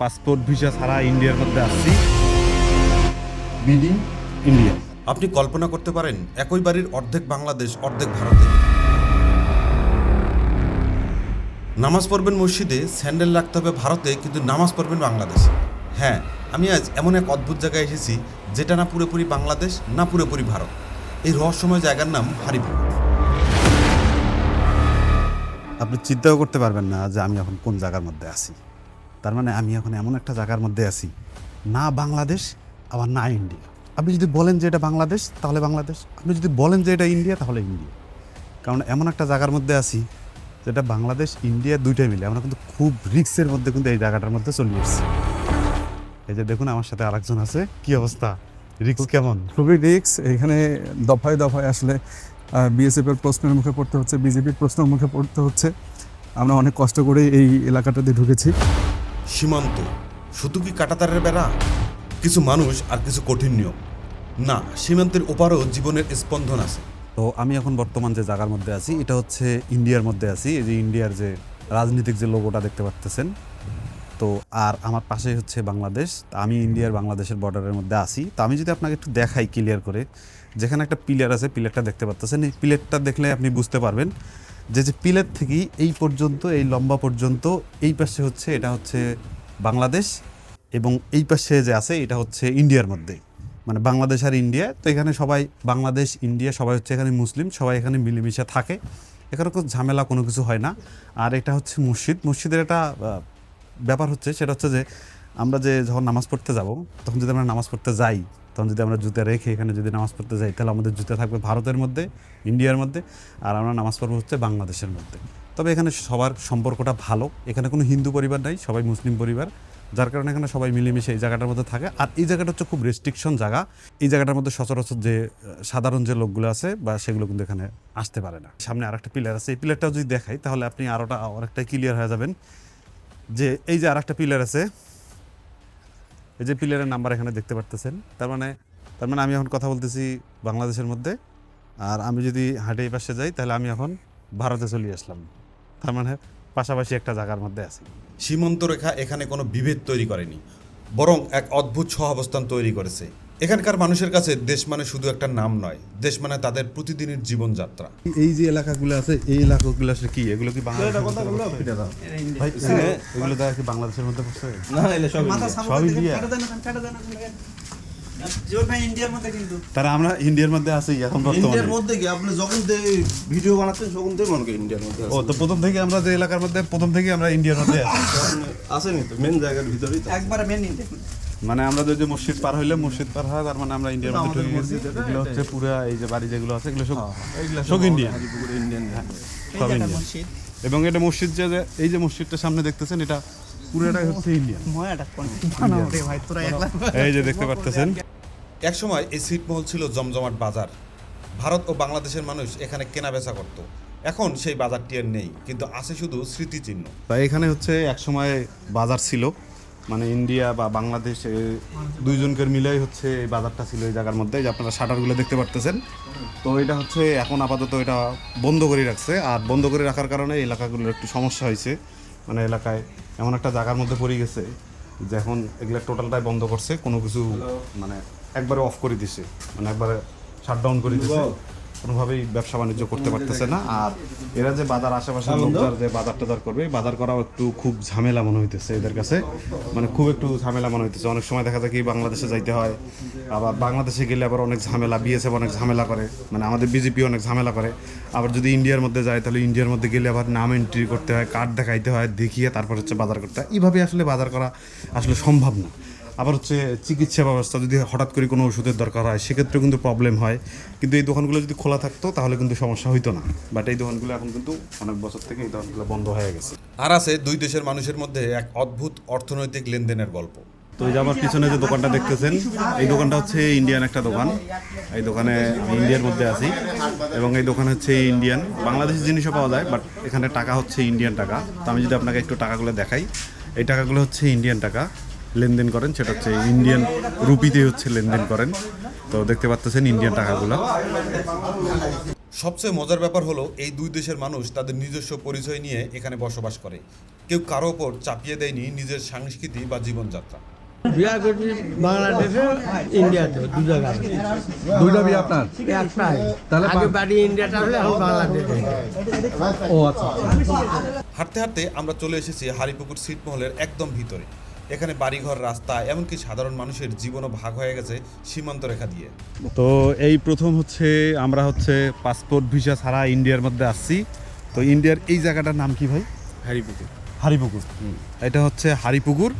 Passport visa ছাড়া ইন্ডিয়ার মধ্যে আসছি। বিডি ইন্ডিয়া আপনি কল্পনা করতে পারেন একই বাড়ির অর্ধেক বাংলাদেশ অর্ধেক ভারতে। নামাজ পড়বেন মসজিদে স্যান্ডেল রাখতে হবে ভারতে কিন্তু নামাজ পড়বেন বাংলাদেশে। হ্যাঁ আমি আজ এমন এক অদ্ভুত জায়গায় এসেছি যেটা না পুরোপুরি বাংলাদেশ না পুরোপুরি ভারত। এই রহস্যময় জায়গার নাম হারিপুর। আপনি চিন্তাও করতে পারবেন না যে আমি এখন কোন জায়গার মধ্যে আছি। তার মানে আমি এখন এমন একটা জায়গার মধ্যে আছি, না বাংলাদেশ, আবার না ইন্ডিয়া। আপনি যদি বলেন যে এটা বাংলাদেশ, তাহলে বাংলাদেশ। আপনি যদি বলেন যে এটা ইন্ডিয়া, তাহলে ইন্ডিয়া। কারণ এমন একটা জায়গার মধ্যে আছি যেটা বাংলাদেশ, ইন্ডিয়া দুইটাই মিলে। আমরা কিন্তু খুব রিক্সের মধ্যে কিন্তু এই জায়গাটার মধ্যে চলে এসেছি। এই যে দেখুন, আমার সাথে আরেকজন আছে। কি অবস্থা? রিক্স কেমন? খুবই রিক্স। এখানে দফায় দফায় আসলে বিএসএফ এর প্রশ্নের মুখে পড়তে হচ্ছে, বিজেপির প্রশ্নের মুখে পড়তে হচ্ছে। আমরা অনেক কষ্ট করে এই এলাকাটাতে ঢুকেছি। সীমান্ত। শুধু কি কাটাতারের বেড়া? কিছু মানুষ আর কিছু কঠিন নিয়ম। না, সীমান্তের ওপারও জীবনের স্পন্দন আছে। তো আমি এখন বর্তমান যে জায়গার মধ্যে আছি, এটা হচ্ছে ইন্ডিয়ার মধ্যে আছি, এই যে ইন্ডিয়ার যে রাজনীতিক যে লোগোটা দেখতে পাচ্তেছেন। তো আর আমার পাশেই হচ্ছে বাংলাদেশ আমি ইন্ডিয়ার বাংলাদেশের বর্ডারের মধ্যে আছি। তো আমি যদি আপনাকে একটু দেখাই ক্লিয়ার করে, যেখানে একটা পিলার আছে পিলারটা দেখতে পাচ্তেছেন। এই পিলারটা দেখলে আপনি বুঝতে পারবেন যে যে পিলার থেকেই এই পর্যন্ত, এই লম্বা পর্যন্ত, এই পাশে হচ্ছে, এটা হচ্ছে বাংলাদেশ এবং এই পাশে যে আছে, এটা হচ্ছে ইন্ডিয়ার মধ্যে। মানে বাংলাদেশ আর ইন্ডিয়া, তো এখানে সবাই বাংলাদেশ, ইন্ডিয়া, সবাই হচ্ছে এখানে মুসলিম, সবাই এখানে মিলেমিশে থাকে। এখানে কোনো ঝামেলা, কোনো কিছু হয় না। আর এটা হচ্ছে মসজিদ। মসজিদের একটা ব্যাপার হচ্ছে, সেটা হচ্ছে যে আমরা যে যখন নামাজ পড়তে যাব, তখন যদি আমরা নামাজ পড়তে যাই তখন যদি আমরা জুতা রেখে এখানে যদি নামাজ পড়তে যাই, তাহলে আমাদের জুতা থাকবে ভারতের মধ্যে, ইন্ডিয়ার মধ্যে, আর আমরা নামাজ পড়ব হচ্ছে বাংলাদেশের মধ্যে। তবে এখানে সবার সম্পর্কটা ভালো। এখানে কোনো হিন্দু পরিবার নাই, সবাই মুসলিম পরিবার। যার কারণে এখানে সবাই মিলেমিশে এই জায়গাটার মধ্যে থাকে। আর এই জায়গাটা হচ্ছে খুব রেস্ট্রিকশন জায়গা। এই জায়গাটার মধ্যে সচরাচর যে সাধারণ যে লোকগুলো আছে বা সেগুলো কিন্তু এখানে আসতে পারে না। সামনে আরেকটা পিলার আছে। এই পিলারটাও যদি দেখাই, তাহলে আপনি আরোটা অনেকটাই ক্লিয়ার হয়ে যাবেন। যে এই যে আরেকটা পিলার আছে এই যে পিলারের নাম্বার এখানে দেখতে পারতেছেন, তার মানে তার মানে আমি এখন কথা বলতেছি বাংলাদেশের মধ্যে, আর আমি যদি হাটে পাশে যাই, তাহলে আমি এখন ভারতে চলে আসলাম। তার মানে পাশাপাশি একটা জায়গার মধ্যে আছি। সীমান্ত রেখা এখানে কোনো বিভেদ তৈরি করেনি, বরং এক অদ্ভুত সহাবস্থান তৈরি করেছে। এখানকার মানুষের কাছে দেশ মানে শুধু একটা নাম নয় দেশ মানে তাদের প্রতিদিনের জীবনযাত্রা। এই যে এলাকাগুলো আছে এই এলাকাগুলো আসলে কি? এগুলো কি এগুলো দেখা কি বাংলাদেশের মধ্যে পড়ছে? সব ইন্ডিয়া। ইন্ডিয়ার মধ্যে কিন্তু। তারা আমরা ইন্ডিয়ার মধ্যে আছি এখন ইন্ডিয়ার বর্তমানে মধ্যে কি? আপনি যখন ভিডিও বানাচ্ছেন তখন দিয়ে মনে ইন্ডিয়ার মধ্যে ও তো প্রথম থেকে আমরা যে এলাকার মধ্যে প্রথম থেকে আমরা ইন্ডিয়ার মধ্যে আছি। আসেনি তো মেন জায়গার ভিতরেই তো একবারে মেন ইন্ডিয়া মানে আমরা যদি মসজিদ পার হইলে মসজিদ পার হয় তার মানে আমরা ইন্ডিয়ার মধ্যে ঢুকে গেছি এগুলো হচ্ছে পুরো এই যে বাড়ি যেগুলো আছে এগুলো সব সব ইন্ডিয়ান ইন্ডিয়ান সব ইন্ডিয়ান এবং এটা মসজিদ যে এই যে মসজিদটা সামনে দেখতেছেন এটা পুরোটাই হচ্ছে ইন্ডিয়ান ময়াটা কোন বানাও রে ভাই তোরা একলা। এই যে দেখতে পারতেছেন। একসময় এই ছিটমহল ছিল জমজমাট বাজার। ভারত ও বাংলাদেশের মানুষ এখানে কেনাবেচা করত। এখন সেই বাজারটি আর নেই কিন্তু আছে শুধু স্মৃতিচিহ্ন। তাই এখানে হচ্ছে একসময় বাজার ছিল। মানে ইন্ডিয়া বা বাংলাদেশ এ দুইজনকের মিলেই হচ্ছে এই বাজারটা ছিল এই জায়গার মধ্যে যে আপনারা শাটারগুলো দেখতে পারতেছেন। তো এটা হচ্ছে এখন আপাতত এটা বন্ধ করে রাখছে। আর বন্ধ করে রাখার কারণে এলাকাগুলোর একটু সমস্যা হয়েছে। মানে এলাকায় এমন একটা জায়গার মধ্যে পড়ে গেছে যে এখন এগুলো টোটালটাই বন্ধ করছে কোনো কিছু মানে একবারে অফ করে দিছে। মানে একবারে শাটডাউন করে দিছে। কোনোভাবেই ব্যবসা বাণিজ্য করতে পারতেছে না। আর এরা যে বাজার আশেপাশের লোকজন যে বাজার টাজার করবে বাজার করাও একটু খুব ঝামেলা মনে হইতেছে এদের কাছে। মানে খুব একটু ঝামেলা মনে হইতেছে। অনেক সময় দেখা যায় কি বাংলাদেশে যাইতে হয় আবার বাংলাদেশে গেলে আবার অনেক ঝামেলা বিএসএফ অনেক ঝামেলা করে মানে আমাদের বিজেপি অনেক ঝামেলা করে। আবার যদি ইন্ডিয়ার মধ্যে যায় তাহলে ইন্ডিয়ার মধ্যে গেলে আবার নাম এন্ট্রি করতে হয় কার্ড দেখাইতে হয় দেখিয়ে তারপর হচ্ছে বাজার করতে হয়। এইভাবে আসলে বাজার করা আসলে সম্ভব না। আবার হচ্ছে চিকিৎসা ব্যবস্থা যদি হঠাৎ করে কোনো ওষুধের দরকার হয় সেক্ষেত্রে কিন্তু প্রবলেম হয়। কিন্তু এই দোকানগুলো যদি খোলা থাকতো তাহলে কিন্তু সমস্যা হইতো না। বাট এই দোকানগুলো এখন কিন্তু অনেক বছর থেকে এই দোকানগুলো বন্ধ হয়ে গেছে। আর আছে দুই দেশের মানুষের মধ্যে এক অদ্ভুত অর্থনৈতিক লেনদেনের গল্প। তো এই যে আমার পিছনে যে দোকানটা দেখতেছেন এই দোকানটা হচ্ছে ইন্ডিয়ান একটা দোকান। এই দোকানে আমি ইন্ডিয়ার মধ্যে আছি। এবং এই দোকান হচ্ছে ইন্ডিয়ান বাংলাদেশি জিনিসও পাওয়া যায় বাট এখানে টাকা হচ্ছে ইন্ডিয়ান টাকা। তো আমি যদি আপনাকে একটু টাকাগুলো দেখাই এই টাকাগুলো হচ্ছে ইন্ডিয়ান টাকা। লেনদেন করেন সেটা হচ্ছে ইন্ডিয়ান রুপিতে হচ্ছে লেনদেন করেন। তো দেখতে পাচ্ছেন ইন্ডিয়ান টাকাগুলো। সবচেয়ে মজার ব্যাপার হলো এই দুই দেশের মানুষ তাদের নিজস্ব পরিচয় নিয়ে এখানে বসবাস করে। কেউ কারও ওপর চাপিয়ে দেয়নি নিজের সংস্কৃতি বা জীবনযাত্রা। বিয়া করছি বাংলাদেশে ইন্ডিয়াতে দু জায়গায়। দুইটা বিয়ে আপনার? একটাই। তাহলে আগে বাড়ি ইন্ডিয়াটা হলে এখন বাংলাদেশে। ও আচ্ছা হাঁটতে হাঁটতে আমরা চলে এসেছি হারিপুকুর ছিটমহলের একদম ভিতরে। এখানে বাড়িঘর রাস্তা এমনকি সাধারণ মানুষের জীবনও ভাগ হয়ে গেছে সীমান্ত রেখা দিয়ে। তো এই প্রথম হচ্ছে আমরা হচ্ছে পাসপোর্ট ভিসা ছাড়া ইন্ডিয়ার মধ্যে আসছি। তো ইন্ডিয়ার এই জায়গাটার নাম কি ভাই? হারিপুকুর। হারিপুকুর। এটা হচ্ছে হারিপুকুর।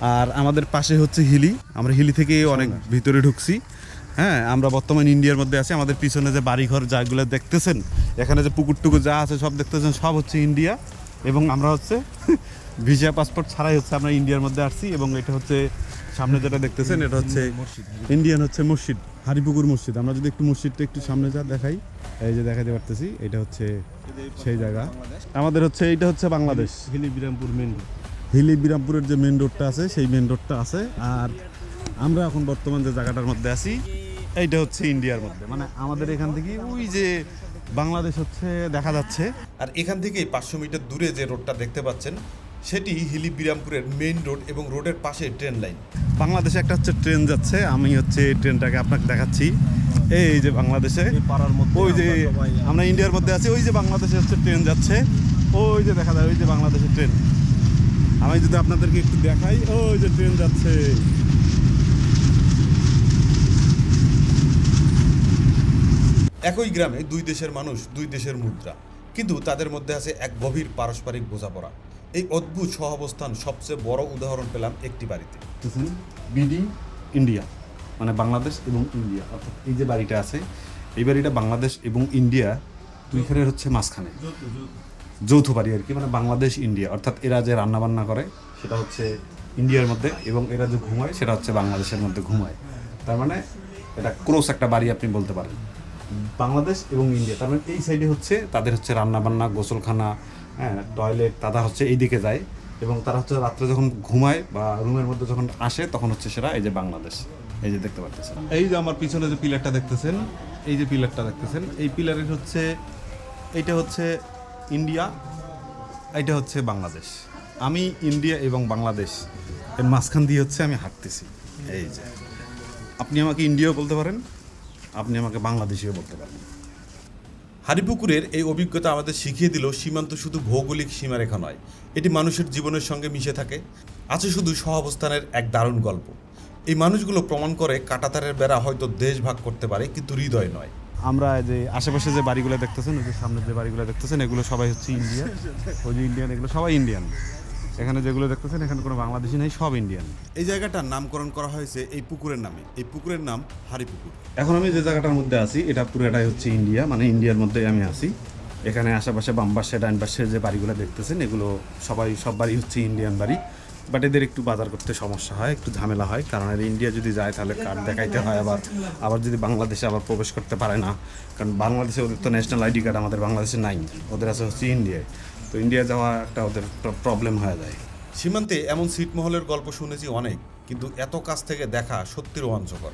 আর আমাদের পাশে হচ্ছে হিলি। আমরা হিলি থেকে অনেক ভিতরে ঢুকছি। হ্যাঁ আমরা বর্তমান ইন্ডিয়ার মধ্যে আছি। আমাদের পিছনে যে বাড়িঘর যাগুলো দেখতেছেন এখানে যে পুকুর টুকুর যা আছে সব দেখতেছেন সব হচ্ছে ইন্ডিয়া। এবং আমরা হচ্ছে ভিসা পাসপোর্ট ছাড়াই হচ্ছে আমরা ইন্ডিয়ার মধ্যে আসছি এবং এটা হচ্ছে সামনে যেটা দেখতেছেন এটা হচ্ছে ইন্ডিয়ান হচ্ছে মসজিদ হারিপুকুর মসজিদ। আমরা যদি একটু মসজিদটা একটু সামনে যা দেখাই এই যে দেখাতে পারতেছি এটা হচ্ছে সেই জায়গা। আমাদের হচ্ছে এটা হচ্ছে বাংলাদেশ। হিলিবিরামপুর মেন হিলি বিরামপুরের যে মেন রোডটা আছে সেই মেন রোডটা আছে। আর আমরা এখন বর্তমান যে জায়গাটার মধ্যে আছি এইটা হচ্ছে ইন্ডিয়ার মধ্যে। মানে আমাদের এখান থেকে ওই যে বাংলাদেশ হচ্ছে দেখা যাচ্ছে। আর এখান থেকেই পাঁচশো মিটার দূরে যে রোডটা দেখতে পাচ্ছেন সেটি হিলি বিরামপুরের মেইন রোড এবং রোডের পাশে ট্রেন লাইন। বাংলাদেশে একটা হচ্ছে ট্রেন যাচ্ছে আমি হচ্ছে ট্রেনটাকে আপনাকে দেখাচ্ছি। এই যে বাংলাদেশে পাড়ার মধ্যে ওই যে আমরা আমরা ইন্ডিয়ার মধ্যে আছি ওই যে বাংলাদেশে হচ্ছে ট্রেন যাচ্ছে। ওই যে দেখা যায় ওই যে বাংলাদেশের ট্রেন। আমি যদি আপনাদেরকে একটু দেখাই ওই যে ট্রেন যাচ্ছে। একই গ্রামে দুই দেশের মানুষ দুই দেশের মুদ্রা। কিন্তু তাদের মধ্যে আছে এক গভীর পারস্পরিক বোঝাপড়া। এই অদ্ভুত সহাবস্থান সবচেয়ে বড় উদাহরণ পেলাম একটি বাড়িতে। বিডি ইন্ডিয়া মানে বাংলাদেশ এবং ইন্ডিয়া অর্থাৎ এই যে বাড়িটা আছে এই বাড়িটা বাংলাদেশ এবং ইন্ডিয়া দুইখানের হচ্ছে মাঝখানে। যৌথ বাড়ি আর কি মানে বাংলাদেশ ইন্ডিয়া অর্থাৎ এরা যে রান্না বান্না করে সেটা হচ্ছে ইন্ডিয়ার মধ্যে এবং এরা যে ঘুমায় সেটা হচ্ছে বাংলাদেশের মধ্যে ঘুমায়। তার মানে এটা ক্রোস একটা বাড়ি আপনি বলতে পারেন। বাংলাদেশ এবং ইন্ডিয়া তার মানে এই সাইডে হচ্ছে তাদের হচ্ছে রান্না বান্না গোসলখানা হ্যাঁ টয়লেট তারা হচ্ছে এইদিকে যায় এবং তারা হচ্ছে রাত্রে যখন ঘুমায় বা রুমের মধ্যে যখন আসে, তখন হচ্ছে সেটা এই যে বাংলাদেশ। এই যে দেখতে পাচ্ছেন। এই যে আমার পিছনে যে পিলারটা দেখতেছেন, এই যে পিলারটা দেখতেছেন, এই পিলারের হচ্ছে, এইটা হচ্ছে ইন্ডিয়া, এইটা হচ্ছে বাংলাদেশ। আমি ইন্ডিয়া এবং বাংলাদেশ, এর মাঝখান দিয়ে হচ্ছে আমি হাঁটতেছি। এই যে। আপনি আমাকে ইন্ডিয়াও বলতে পারেন, আপনি আমাকে বাংলাদেশিও বলতে পারেন। হারিপুকুরের এই অভিজ্ঞতা আমাদের শিখিয়ে দিল সীমান্ত শুধু ভৌগোলিক সীমারেখা নয়, এটি মানুষের জীবনের সঙ্গে মিশে থাকে, আছে শুধু সহাবস্থানের এক দারুণ গল্প। এই মানুষগুলো প্রমাণ করে কাটাতারের বেড়া হয়তো দেশ ভাগ করতে পারে, কিন্তু হৃদয় নয়। আমরা যে আশেপাশে যে বাড়িগুলো দেখতেছেন, ওই যে সামনের যে বাড়িগুলো দেখতেছেন, এগুলো সবাই হচ্ছে ইন্ডিয়ান। ওই যে ইন্ডিয়ান, এগুলো সবাই ইন্ডিয়ান। এখানে যেগুলো দেখতেছেন এখানে কোনো বাংলাদেশি নেই সব ইন্ডিয়ান এই জায়গাটার নামকরণ করা হয়েছে এই পুকুরের নামে। এই পুকুরের নাম হারিপুকুর। এখন আমি যে জায়গাটার মধ্যে আছি এটা পুরোটাই হচ্ছে ইন্ডিয়া মানে ইন্ডিয়ার মধ্যেই আমি আছি। এখানে আশেপাশে বাম পাশে ডান পাশে যে বাড়িগুলো দেখতেছেন এগুলো সবাই সব বাড়ি হচ্ছে ইন্ডিয়ান বাড়ি। বাট এদের একটু বাজার করতে সমস্যা হয় একটু ঝামেলা হয় কারণ এর ইন্ডিয়া যদি যায় তাহলে কার্ড দেখাইতে হয় আবার। আবার যদি বাংলাদেশে আবার প্রবেশ করতে পারে না কারণ বাংলাদেশে ওদের তো ন্যাশনাল আইডি কার্ড আমাদের বাংলাদেশে নাই ওদের আছে হচ্ছে ইন্ডিয়ায় তো ইন্ডিয়া যাওয়া একটা ওদের প্রবলেম হয়ে যায়। সীমান্তে এমন সিটমহলের গল্প শুনেছি অনেক, কিন্তু এত কাছ থেকে দেখা সত্যি রোমাঞ্চকর।